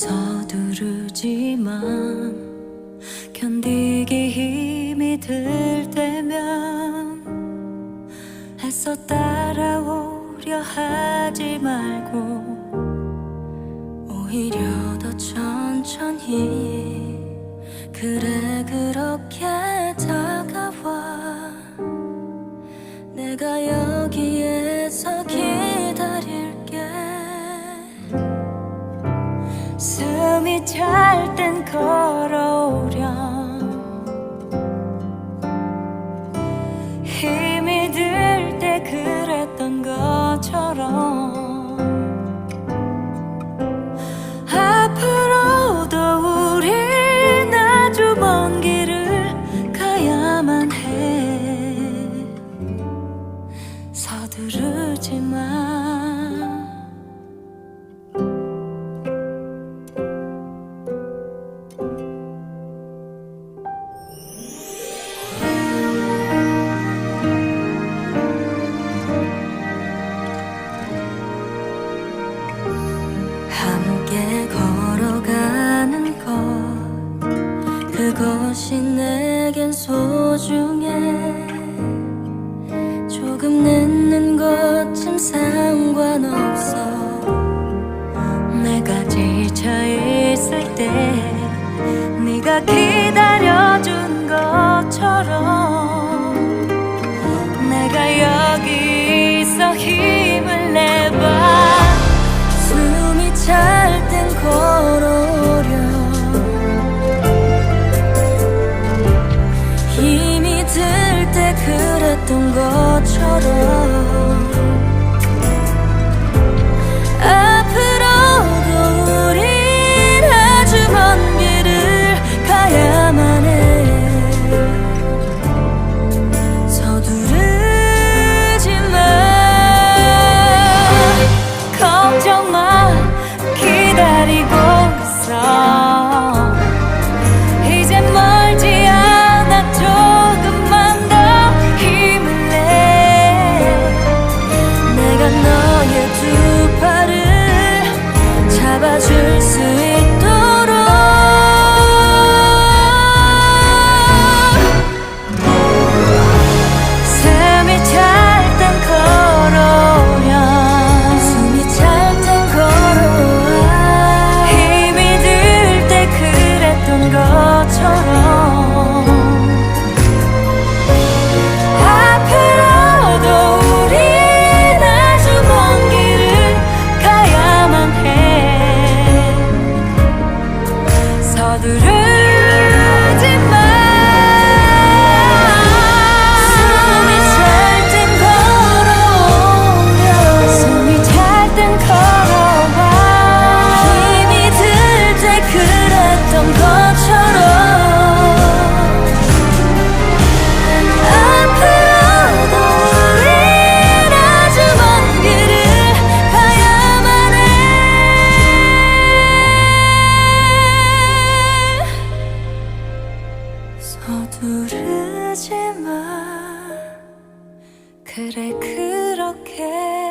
서두르지만 견디기 힘이 들 때면 애써 따라오려 하지 말고 오히려 더 천천히 그래 그 잘 땐 걸어. 그것이 내겐 소중해. 조금 늦는 것쯤 상관없어. 내가 지쳐 있을 때 네가 기다려 water rüyadır 하지 마 그래 그렇게